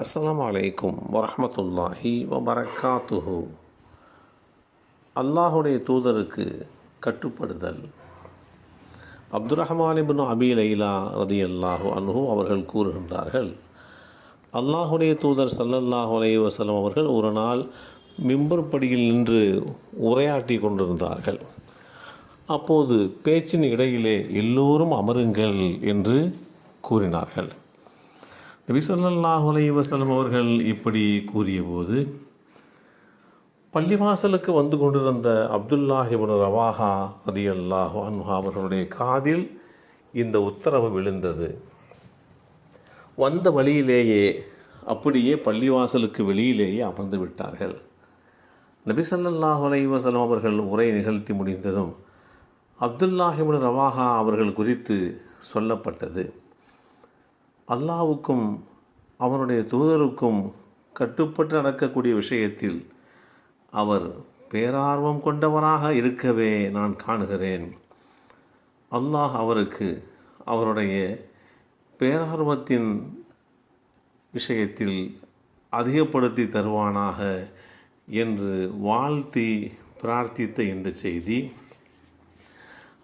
அஸ்லாம் அலைக்கும் வரமத்துல்லாஹி வபரகாத்துஹு. அல்லாஹுடைய தூதருக்கு கட்டுப்படுதல். அப்துல் ரஹ்மானிபின் அபி லைலா ரதி அல்லாஹு அன்ஹு அவர்கள் கூறுகின்றார்கள் அல்லாஹுடைய தூதர் சல்லல்லாஹு அலை வசலம் அவர்கள் ஒரு நாள் மிம்பர் படியில் நின்று உரையாற்றி கொண்டிருந்தார்கள். அப்போது பேச்சின் இடையிலே எல்லோரும் அமருங்கள் என்று கூறினார்கள். நபி ஸல்லல்லாஹு அலைவசலம் அவர்கள் இப்படி கூறியபோது பள்ளிவாசலுக்கு வந்து கொண்டிருந்த அப்துல்லாஹிபுன் ரவாஹா ரதியல்லாஹு அன்ஹா அவர்களுடைய காதில் இந்த உத்தரவு விழுந்தது. வந்த வழியிலேயே அப்படியே பள்ளிவாசலுக்கு வெளியிலேயே அமர்ந்து விட்டார்கள். நபி சல்லாஹ் அலைவசலம் அவர்கள் உரை நிகழ்த்தி முடிந்ததும் அப்துல்லாஹிபுன் ரவாஹா அவர்கள் குறித்து சொல்லப்பட்டது. அல்லாவுக்கும் அவனுடைய தூதருக்கும் கட்டுப்பட்டு நடக்கக்கூடிய விஷயத்தில் அவர் பேரார்வம் கொண்டவராக இருக்கவே நான் காணுகிறேன். அல்லாஹ் அவருக்கு அவருடைய பேரார்வத்தின் விஷயத்தில் அதிகப்படுத்தி தருவானாக என்று வாழ்த்தி பிரார்த்தித்த இந்த செய்தி.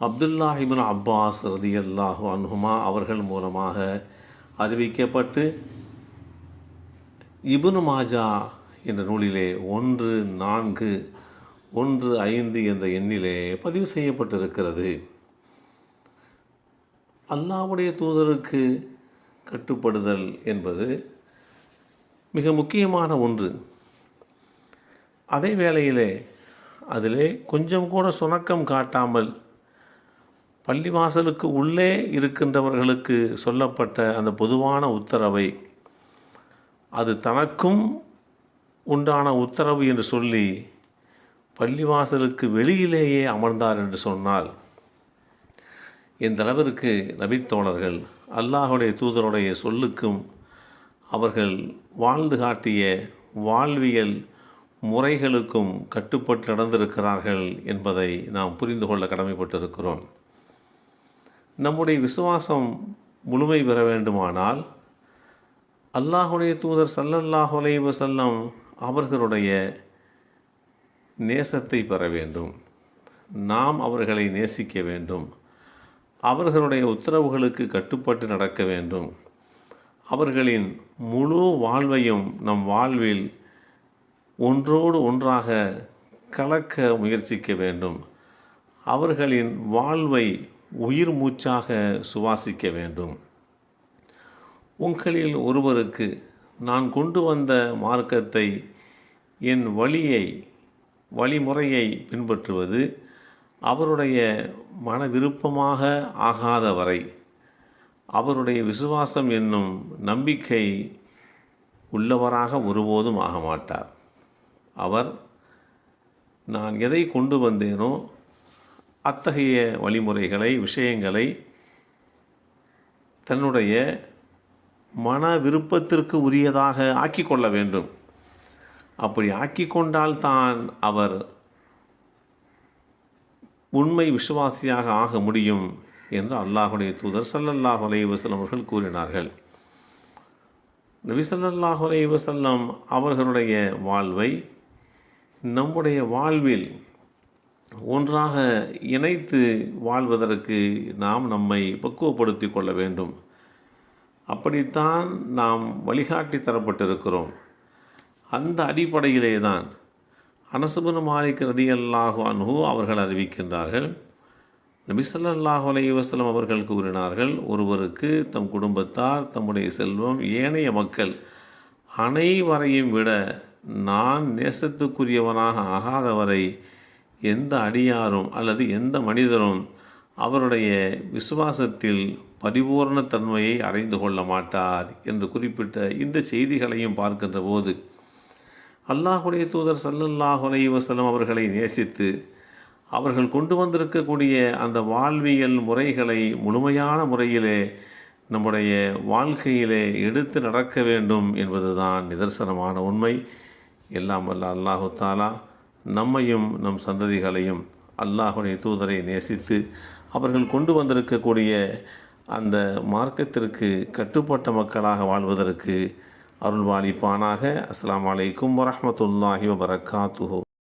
அப்துல்லாஹிபின் அப்பாஸ் ரதியல்லாஹு அன்ஹுமா அவர்கள் மூலமாக அறிவிக்கப்பட்டு இபுனு மாஜா என்ற நூலிலே ஒன்று நான்கு ஒன்று ஐந்து என்ற எண்ணிலே பதிவு செய்யப்பட்டிருக்கிறது. அல்லாவுடைய தூதருக்கு கட்டுப்படுதல் என்பது மிக முக்கியமான ஒன்று. அதே வேளையிலே அதிலே கொஞ்சம் கூட சுணக்கம் காட்டாமல் பள்ளிவாசலுக்கு உள்ளே இருக்கின்றவர்களுக்கு சொல்லப்பட்ட அந்த பொதுவான உத்தரவை அது தனக்கும் உண்டான உத்தரவு என்று சொல்லி பள்ளிவாசலுக்கு வெளியிலேயே அமர்ந்தார் என்று சொன்னால் இந்த அளவிற்கு நபித்தோழர்கள் அல்லாஹுடைய தூதருடைய சொல்லுக்கும் அவர்கள் வாழ்ந்து காட்டிய வாழ்வியல் முறைகளுக்கும் கட்டுப்பட்டு நடந்திருக்கிறார்கள் என்பதை நாம் புரிந்து கொள்ள கடமைப்பட்டிருக்கிறோம். நம்முடைய விசுவாசம் முழுமை பெற வேண்டுமானால் அல்லாஹுடைய தூதர் சல்லல்லாஹு அலைஹி செல்லம் அவர்களுடைய நேசத்தை பெற வேண்டும். நாம் அவர்களை நேசிக்க வேண்டும். அவர்களுடைய உத்தரவுகளுக்கு கட்டுப்பட்டு நடக்க வேண்டும். அவர்களின் முழு வாழ்வையும் நம் வாழ்வில் ஒன்றோடு ஒன்றாக கலக்க முயற்சிக்க வேண்டும். அவர்களின் வாழ்வை உயிர் மூச்சாக சுவாசிக்க வேண்டும். உங்களில் ஒருவருக்கு நான் கொண்டு வந்த மார்க்கத்தை என் வழியை வழிமுறையை பின்பற்றுவது அவருடைய மன விருப்பமாக ஆகாத வரை அவருடைய விசுவாசம் என்னும் நம்பிக்கை உள்ளவராக ஒருபோதும் ஆக மாட்டார் அவர் நான் எதை கொண்டு வந்தேனோ அத்தகைய வழிமுறைகளை விஷயங்களை தன்னுடைய மன விருப்பத்திற்கு உரியதாக ஆக்கி கொள்ள வேண்டும். அப்படி ஆக்கி கொண்டால் தான் அவர் உண்மை விசுவாசியாக ஆக முடியும் என்று அல்லாஹுடைய தூதர் சல்லல்லாஹு அலைவசல்லம் அவர்கள் கூறினார்கள். நபி ஸல்லல்லாஹு அலைவசல்லம் அவர்களுடைய வாழ்வை நம்முடைய வாழ்வில் ஒன்றாக இணைத்து வாழ்வதற்கு நாம் நம்மை பக்குவப்படுத்தி கொள்ள வேண்டும். அப்படித்தான் நாம் வழிகாட்டி தரப்பட்டிருக்கிறோம். அந்த அடிப்படையிலே தான் அனசுபன் மாலிக் ரதி அல்லாஹு அன்ஹு அவர்கள் அறிவிக்கின்றார்கள். நபிசல்லாஹு ஸல்லல்லாஹு அவர்கள் கூறினார்கள் ஒருவருக்கு தம் குடும்பத்தார் தம்முடைய செல்வம் ஏனைய மக்கள் அனைவரையும் விட நான் நேசத்துக்குரியவனாக ஆகாதவரை எந்த அடியாரும் அல்லது எந்த மனிதரும் அவருடைய விசுவாசத்தில் பரிபூர்ண தன்மையை அடைந்து கொள்ள மாட்டார் என்று குறிப்பிட்ட இந்த செய்திகளையும் பார்க்கின்ற போது அல்லாஹுடைய தூதர் சல்லல்லாஹுலை வசலம் அவர்களை நேசித்து அவர்கள் கொண்டு வந்திருக்கக்கூடிய அந்த வாழ்வியல் முறைகளை முழுமையான முறையிலே நம்முடைய வாழ்க்கையிலே எடுத்து நடக்க வேண்டும் என்பதுதான் நிதர்சனமான உண்மை. எல்லாம் வல்ல அல்லாஹு தாலா நம்மையும் நம் சந்ததிகளையும் அல்லாஹுடைய தூதரை நேசித்து அவர்கள் கொண்டு வந்திருக்கக்கூடிய அந்த மார்க்கத்திற்கு கட்டுப்பட்ட மக்களாக வாழ்வதற்கு அருள்வாளிப்பானாக. அஸ்லாம் அலைக்கும் வரமத்துல்லாஹி வபரகாத்துஹு.